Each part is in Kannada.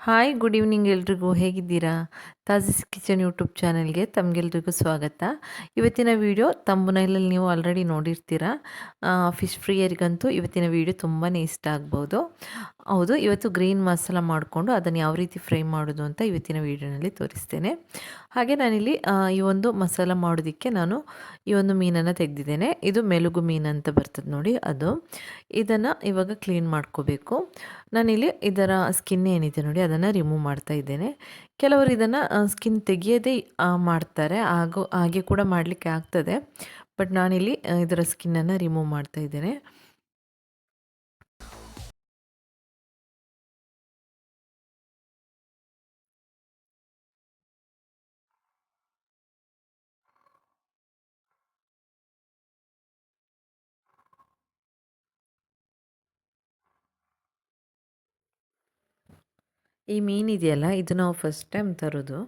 ಹಾಯ್ ಗುಡ್ ಈವ್ನಿಂಗ್ ಎಲ್ರಿಗೂ. ಹೇಗಿದ್ದೀರಾ? ತಾಜಿಸ್ ಕಿಚನ್ ಯೂಟ್ಯೂಬ್ ಚಾನಲ್ಗೆ ತಮಗೆಲ್ರಿಗೂ ಸ್ವಾಗತ. ಇವತ್ತಿನ ವಿಡಿಯೋ ತಂಬುನೈಲಲ್ಲಿ ನೀವು ಆಲ್ರೆಡಿ ನೋಡಿರ್ತೀರ. ಫಿಶ್ ಫ್ರೀಯರಿಗಂತೂ ಇವತ್ತಿನ ವಿಡಿಯೋ ತುಂಬಾ ಇಷ್ಟ ಆಗ್ಬೋದು. ಹೌದು, ಇವತ್ತು ಗ್ರೀನ್ ಮಸಾಲ ಮಾಡಿಕೊಂಡು ಅದನ್ನು ಯಾವ ರೀತಿ ಫ್ರೈ ಮಾಡೋದು ಅಂತ ಇವತ್ತಿನ ವಿಡಿಯೋನಲ್ಲಿ ತೋರಿಸ್ತೇನೆ. ಹಾಗೆ ನಾನಿಲ್ಲಿ ಈ ಒಂದು ಮಸಾಲ ಮಾಡೋದಕ್ಕೆ ನಾನು ಈ ಒಂದು ಮೀನನ್ನು ತೆಗೆದಿದ್ದೇನೆ. ಇದು ಮೆಲುಗು ಮೀನು ಅಂತ ಬರ್ತದೆ ನೋಡಿ ಅದು. ಇದನ್ನು ಇವಾಗ ಕ್ಲೀನ್ ಮಾಡ್ಕೋಬೇಕು. ನಾನಿಲ್ಲಿ ಇದರ ಸ್ಕಿನ್ ಏನಿದೆ ನೋಡಿ ಅದನ್ನು ರಿಮೂವ್ ಮಾಡ್ತಾ ಇದ್ದೇನೆ. ಕೆಲವರು ಇದನ್ನು ಸ್ಕಿನ್ ತೆಗೆಯದೇ ಮಾಡ್ತಾರೆ. ಹಾಗೂ ಹಾಗೆ ಕೂಡ ಮಾಡಲಿಕ್ಕೆ ಆಗ್ತದೆ. ಬಟ್ ನಾನಿಲ್ಲಿ ಇದರ ಸ್ಕಿನ್ನನ್ನು ರಿಮೂವ್ ಮಾಡ್ತಾ ಇದ್ದೇನೆ. ಈ ಮೀನಿದೆಯಲ್ಲ ಇದು ನಾವು ಫಸ್ಟ್ ಟೈಮ್ ತರೋದು.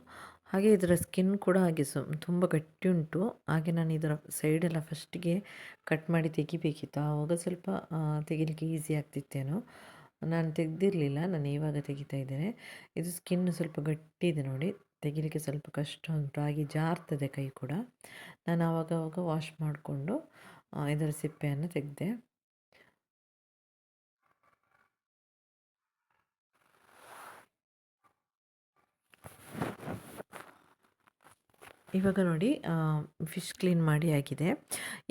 ಹಾಗೆ ಇದರ ಸ್ಕಿನ್ ಕೂಡ ಹಾಗೆ ಸು, ತುಂಬ ಗಟ್ಟಿ ಉಂಟು. ಹಾಗೆ ನಾನು ಇದರ ಸೈಡೆಲ್ಲ ಫಸ್ಟಿಗೆ ಕಟ್ ಮಾಡಿ ತೆಗಿಬೇಕಿತ್ತು. ಆವಾಗ ಸ್ವಲ್ಪ ತೆಗಿಲಿಕ್ಕೆ ಈಸಿ ಆಗ್ತಿತ್ತೇನೋ ನಾನು ತೆಗೆದಿರಲಿಲ್ಲ, ನಾನು ಇವಾಗ ತೆಗಿತಾ ಇದ್ದೇನೆ. ಇದು ಸ್ಕಿನ್ ಸ್ವಲ್ಪ ಗಟ್ಟಿ ಇದೆ ನೋಡಿ. ತೆಗಿಲಿಕ್ಕೆ ಸ್ವಲ್ಪ ಕಷ್ಟ ಉಂಟು. ಹಾಗೆ ಜಾರ್ತದೆ ಕೈ ಕೂಡ. ನಾನು ಆವಾಗವಾಗ ಆವಾಗ ವಾಶ್ ಮಾಡಿಕೊಂಡು ಇದರ ಸಿಪ್ಪೆಯನ್ನು ತೆಗೆದೆ. ಇವಾಗ ನೋಡಿ ಫಿಶ್ ಕ್ಲೀನ್ ಮಾಡಿ ಆಗಿದೆ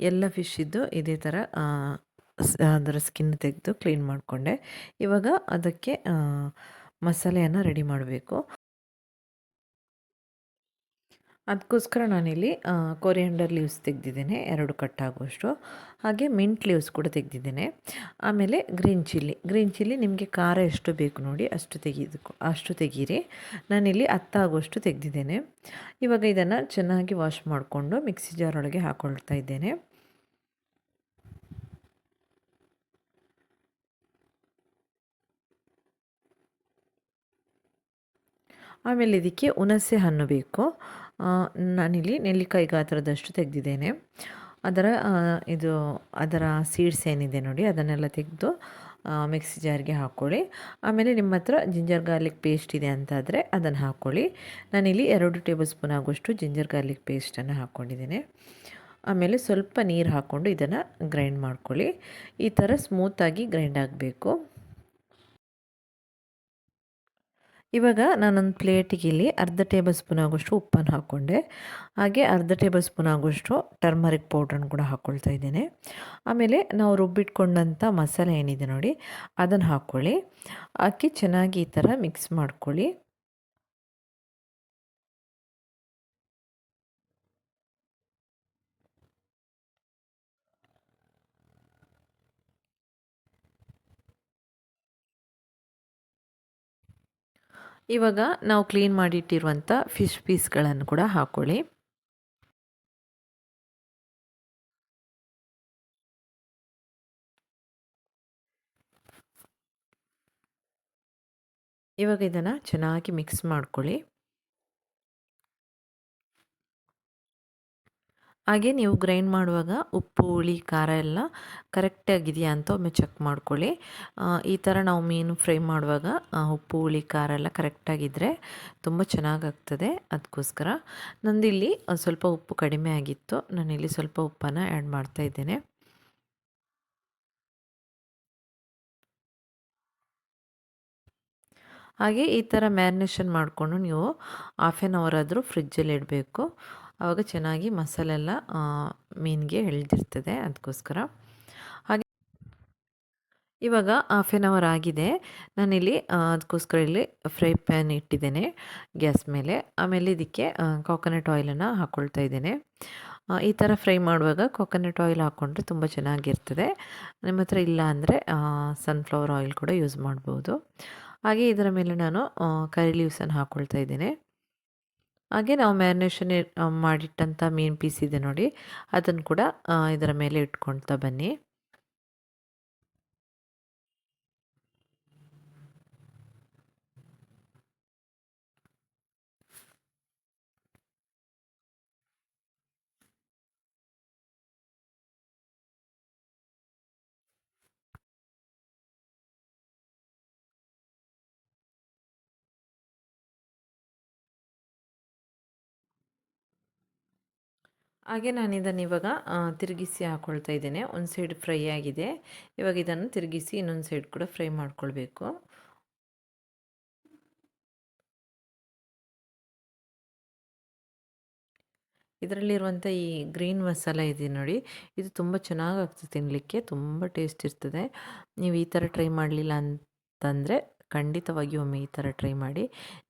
ಎಲ್ಲ ಫಿಶ್ ಇದ್ದು ಇದೇ ಥರ ಅದರ ಸ್ಕಿನ್ ತೆಗೆದು ಕ್ಲೀನ್ ಮಾಡಿಕೊಂಡೆ. ಇವಾಗ ಅದಕ್ಕೆ ಮಸಾಲೆಯನ್ನು ರೆಡಿ ಮಾಡಬೇಕು. ಅದಕ್ಕೋಸ್ಕರ ನಾನಿಲ್ಲಿ ಕೊರಿಯಂಡರ್ ಲೀವ್ಸ್ ತೆಗೆದಿದ್ದೇನೆ, ಎರಡು ಕಟ್ಟಾಗುವಷ್ಟು ಹಾಗೆ ಮಿಂಟ್ ಲೀವ್ಸ್ ಕೂಡ ತೆಗೆದಿದ್ದೇನೆ. ಆಮೇಲೆ ಗ್ರೀನ್ ಚಿಲ್ಲಿ ಗ್ರೀನ್ ಚಿಲ್ಲಿ ನಿಮಗೆ ಖಾರ ಎಷ್ಟು ಬೇಕು ನೋಡಿ ಅಷ್ಟು ತೆಗೆದು ಅಷ್ಟು ತೆಗೀರಿ. ನಾನಿಲ್ಲಿ ಹತ್ತಾಗುವಷ್ಟು ತೆಗೆದಿದ್ದೇನೆ. ಇವಾಗ ಇದನ್ನು ಚೆನ್ನಾಗಿ ವಾಶ್ ಮಾಡಿಕೊಂಡು ಮಿಕ್ಸಿ ಜಾರೊಳಗೆ ಹಾಕ್ಕೊಳ್ತಾ ಇದ್ದೇನೆ. ಆಮೇಲೆ ಇದಕ್ಕೆ ಹುಣಸೆ ಹಣ್ಣು ಬೇಕು. ನಾನಿಲ್ಲಿ ನೆಲ್ಲಿಕಾಯಿ ಗಾತ್ರದಷ್ಟು ತೆಗೆದಿದ್ದೇನೆ. ಅದರ ಇದು, ಅದರ ಸೀಡ್ಸ್ ಏನಿದೆ ನೋಡಿ, ಅದನ್ನೆಲ್ಲ ತೆಗೆದು ಮಿಕ್ಸಿ ಜಾರ್ಗೆ ಹಾಕ್ಕೊಳ್ಳಿ ಆಮೇಲೆ ನಿಮ್ಮ ಹತ್ರ ಜಿಂಜರ್ ಗಾರ್ಲಿಕ್ ಪೇಸ್ಟ್ ಇದೆ ಅಂತಾದರೆ ಅದನ್ನು ಹಾಕ್ಕೊಳ್ಳಿ ನಾನಿಲ್ಲಿ ಎರಡು ಟೇಬಲ್ ಸ್ಪೂನ್ ಆಗುವಷ್ಟು ಜಿಂಜರ್ ಗಾರ್ಲಿಕ್ ಪೇಸ್ಟನ್ನು ಹಾಕ್ಕೊಂಡಿದ್ದೇನೆ ಆಮೇಲೆ ಸ್ವಲ್ಪ ನೀರು ಹಾಕ್ಕೊಂಡು ಇದನ್ನು ಗ್ರೈಂಡ್ ಮಾಡ್ಕೊಳ್ಳಿ. ಈ ಥರ ಸ್ಮೂತಾಗಿ ಗ್ರೈಂಡ್ ಆಗಬೇಕು. ಇವಾಗ ನಾನೊಂದು ಪ್ಲೇಟಿಗೆ ಇಲ್ಲಿ ಅರ್ಧ ಟೇಬಲ್ ಸ್ಪೂನ್ ಆಗೋಷ್ಟು ಉಪ್ಪನ್ನು ಹಾಕ್ಕೊಂಡೆ. ಹಾಗೆ ಅರ್ಧ ಟೇಬಲ್ ಸ್ಪೂನ್ ಆಗೋಷ್ಟು ಟರ್ಮರಿಕ್ ಪೌಡ್ರನ್ನು ಕೂಡ ಹಾಕ್ಕೊಳ್ತಾ ಇದ್ದೇನೆ. ಆಮೇಲೆ ನಾವು ರುಬ್ಬಿಟ್ಕೊಂಡಂಥ ಮಸಾಲೆ ಏನಿದೆ ನೋಡಿ, ಅದನ್ನು ಹಾಕ್ಕೊಳ್ಳಿ. ಹಾಕಿ ಚೆನ್ನಾಗಿ ಈ ಥರ ಮಿಕ್ಸ್ ಮಾಡ್ಕೊಳ್ಳಿ. ಇವಾಗ ನಾವು ಕ್ಲೀನ್ ಮಾಡಿಟ್ಟಿರುವಂಥ ಫಿಶ್ ಪೀಸ್ಗಳನ್ನು ಕೂಡ ಹಾಕ್ಕೊಳ್ಳಿ ಇವಾಗ ಇದನ್ನು ಚೆನ್ನಾಗಿ ಮಿಕ್ಸ್ ಮಾಡ್ಕೊಳ್ಳಿ. ಹಾಗೆ ನೀವು ಗ್ರೈಂಡ್ ಮಾಡುವಾಗ ಉಪ್ಪು, ಹುಳಿ, ಖಾರ ಎಲ್ಲ ಕರೆಕ್ಟಾಗಿದೆಯಾ ಅಂತ ಒಮ್ಮೆ ಚೆಕ್ ಮಾಡ್ಕೊಳ್ಳಿ. ಈ ಥರ ನಾವು ಮೀನು ಫ್ರೈ ಮಾಡುವಾಗ ಉಪ್ಪು, ಹುಳಿ, ಖಾರ ಎಲ್ಲ ಕರೆಕ್ಟಾಗಿದ್ದರೆ ತುಂಬ ಚೆನ್ನಾಗಾಗ್ತದೆ. ಅದಕ್ಕೋಸ್ಕರ ನಂದಿಲ್ಲಿ ಸ್ವಲ್ಪ ಉಪ್ಪು ಕಡಿಮೆ ಆಗಿತ್ತು. ನಾನಿಲ್ಲಿ ಸ್ವಲ್ಪ ಉಪ್ಪನ್ನು ಆ್ಯಡ್ ಮಾಡ್ತಾ ಇದ್ದೇನೆ. ಹಾಗೆ ಈ ಥರ ಮ್ಯಾರಿನೇಷನ್ ಮಾಡಿಕೊಂಡು ನೀವು ಹಾಫ್ ಆ್ಯನ್ ಅವರ್ ಆದರೂ ಫ್ರಿಜ್ಜಲ್ಲಿ ಇಡಬೇಕು. ಆವಾಗ ಚೆನ್ನಾಗಿ ಮಸಾಲೆ ಎಲ್ಲ ಮೀನಿಗೆ ಎಳ್ದಿರ್ತದೆ ಅದಕ್ಕೋಸ್ಕರ ಹಾಗೆ ಇವಾಗ ಹಾಫ್ ಆನ್ ಅವರ್ ಆಗಿದೆ. ನಾನಿಲ್ಲಿ ಅದಕ್ಕೋಸ್ಕರ ಇಲ್ಲಿ ಫ್ರೈ ಪ್ಯಾನ್ ಇಟ್ಟಿದ್ದೇನೆ ಗ್ಯಾಸ್ ಮೇಲೆ. ಆಮೇಲೆ ಇದಕ್ಕೆ ಕೋಕೋನಟ್ ಆಯಿಲನ್ನು ಹಾಕ್ಕೊಳ್ತಾ ಇದ್ದೇನೆ. ಈ ಥರ ಫ್ರೈ ಮಾಡುವಾಗ ಕೋಕೋನಟ್ ಆಯಿಲ್ ಹಾಕ್ಕೊಂಡ್ರೆ ತುಂಬ ಚೆನ್ನಾಗಿರ್ತದೆ. ನಿಮ್ಮ ಹತ್ರ ಇಲ್ಲ ಅಂದರೆ ಸನ್ಫ್ಲವರ್ ಆಯಿಲ್ ಕೂಡ ಯೂಸ್ ಮಾಡ್ಬೋದು. ಹಾಗೆ ಇದರ ಮೇಲೆ ನಾನು ಕರಿ ಲೀವ್ಸನ್ನು ಹಾಕ್ಕೊಳ್ತಾ ಇದ್ದೇನೆ. ಹಾಗೆ ನಾವು ಮ್ಯಾರಿನೇಷನ್ ಮಾಡಿಟ್ಟಂಥ ಮೀನು ಪೀಸ್ ಇದೆ ನೋಡಿ. ಅದನ್ನು ಕೂಡ ಇದರ ಮೇಲೆ ಇಟ್ಕೊಳ್ತಾ ಬನ್ನಿ. ಹಾಗೆ ನಾನು ಇದನ್ನು ಇವಾಗ ತಿರುಗಿಸಿ ಹಾಕ್ಕೊಳ್ತಾ ಇದ್ದೇನೆ. ಒಂದು ಸೈಡ್ ಫ್ರೈ ಆಗಿದೆ. ಇವಾಗ ಇದನ್ನು ತಿರುಗಿಸಿ ಇನ್ನೊಂದು ಸೈಡ್ ಕೂಡ ಫ್ರೈ ಮಾಡ್ಕೊಳ್ಬೇಕು. ಇದರಲ್ಲಿರುವಂಥ ಈ ಗ್ರೀನ್ ಮಸಾಲ ಇದೆ ನೋಡಿ. ಇದು ತುಂಬ ಚೆನ್ನಾಗಾಗ್ತದೆ ತಿನ್ನಲಿಕ್ಕೆ ತುಂಬ ಟೇಸ್ಟ್ ಇರ್ತದೆ. ನೀವು ಈ ಥರ ಟ್ರೈ ಮಾಡಲಿಲ್ಲ ಅಂತಂದರೆ ಖಂಡಿತವಾಗಿ ಒಮ್ಮೆ ಈ ಥರ ಟ್ರೈ ಮಾಡಿ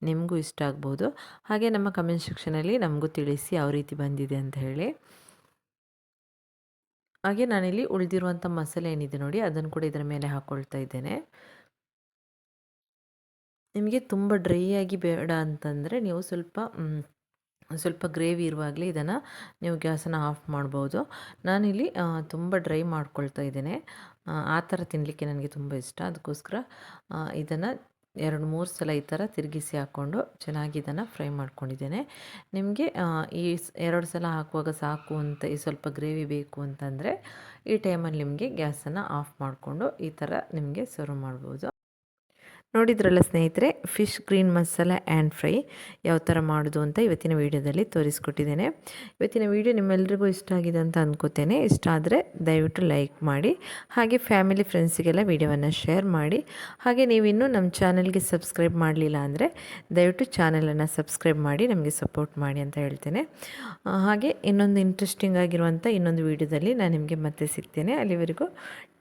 ನಿಮಗೂ ಇಷ್ಟ ಆಗ್ಬೋದು. ಹಾಗೆ ನಮ್ಮ ಕಮೆಂಟ್ ಸೆಕ್ಷನಲ್ಲಿ ನಮಗೂ ತಿಳಿಸಿ ಯಾವ ರೀತಿ ಬಂದಿದೆ ಅಂತ ಹೇಳಿ. ಹಾಗೆ ನಾನಿಲ್ಲಿ ಉಳಿದಿರುವಂಥ ಮಸಾಲೆ ಏನಿದೆ ನೋಡಿ ಅದನ್ನು ಕೂಡ ಇದರ ಮೇಲೆ ಹಾಕ್ಕೊಳ್ತಾ ಇದ್ದೇನೆ. ನಿಮಗೆ ತುಂಬ ಡ್ರೈ ಆಗಿ ಬೇಡ ಅಂತಂದರೆ ನೀವು ಸ್ವಲ್ಪ ಸ್ವಲ್ಪ ಗ್ರೇವಿ ಇರುವಾಗಲೇ ಇದನ್ನು ನೀವು ಗ್ಯಾಸನ್ನು ಆಫ್ ಮಾಡ್ಬೋದು. ನಾನಿಲ್ಲಿ ತುಂಬ ಡ್ರೈ ಮಾಡ್ಕೊಳ್ತಾ ಇದ್ದೇನೆ. ಆ, ಥರ ತಿನ್ನಲಿಕ್ಕೆ ನನಗೆ ತುಂಬ ಇಷ್ಟ. ಅದಕ್ಕೋಸ್ಕರ ಇದನ್ನು ಎರಡು ಮೂರು ಸಲ ಈ ಥರ ತಿರುಗಿಸಿ ಹಾಕ್ಕೊಂಡು ಚೆನ್ನಾಗಿ ಇದನ್ನು ಫ್ರೈ ಮಾಡ್ಕೊಂಡಿದ್ದೇನೆ. ನಿಮಗೆ ಈ ಎರಡು ಸಲ ಹಾಕುವಾಗ ಸಾಕು ಅಂತ ಈ ಸ್ವಲ್ಪ ಗ್ರೇವಿ ಬೇಕು ಅಂತಂದರೆ ಈ ಟೈಮಲ್ಲಿ ನಿಮಗೆ ಗ್ಯಾಸನ್ನು ಆಫ್ ಮಾಡಿಕೊಂಡು ಈ ಥರ ನಿಮಗೆ ಸರ್ವ್ ಮಾಡ್ಬೋದು. ನೋಡಿದ್ರಲ್ಲ ಸ್ನೇಹಿತರೆ fish green masala and fry ಯಾವ ಥರ ಮಾಡೋದು ಅಂತ ಇವತ್ತಿನ ವೀಡಿಯೋದಲ್ಲಿ ತೋರಿಸ್ಕೊಟ್ಟಿದ್ದೇನೆ. ಇವತ್ತಿನ ವೀಡಿಯೋ ನಿಮ್ಮೆಲ್ರಿಗೂ ಇಷ್ಟ ಆಗಿದೆ ಅಂತ ಅಂದ್ಕೋತೇನೆ ಇಷ್ಟ ಆದರೆ ದಯವಿಟ್ಟು ಲೈಕ್ ಮಾಡಿ, ಹಾಗೆ ಫ್ಯಾಮಿಲಿ ಫ್ರೆಂಡ್ಸಿಗೆಲ್ಲ ವೀಡಿಯೋವನ್ನು ಶೇರ್ ಮಾಡಿ. ಹಾಗೆ ನೀವಿನ್ನೂ ನಮ್ಮ ಚಾನಲ್ಗೆ ಸಬ್ಸ್ಕ್ರೈಬ್ ಮಾಡಲಿಲ್ಲ ಅಂದರೆ ದಯವಿಟ್ಟು ಚಾನಲನ್ನು ಸಬ್ಸ್ಕ್ರೈಬ್ ಮಾಡಿ, ನಮಗೆ ಸಪೋರ್ಟ್ ಮಾಡಿ ಅಂತ ಹೇಳ್ತೇನೆ. ಹಾಗೆ ಇನ್ನೊಂದು ಇಂಟ್ರೆಸ್ಟಿಂಗ್ ಆಗಿರುವಂಥ ಇನ್ನೊಂದು ವೀಡಿಯೋದಲ್ಲಿ ನಾನು ನಿಮಗೆ ಮತ್ತೆ ಸಿಗ್ತೇನೆ. ಅಲ್ಲಿವರೆಗೂ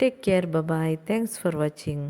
take care bye bye thanks for watching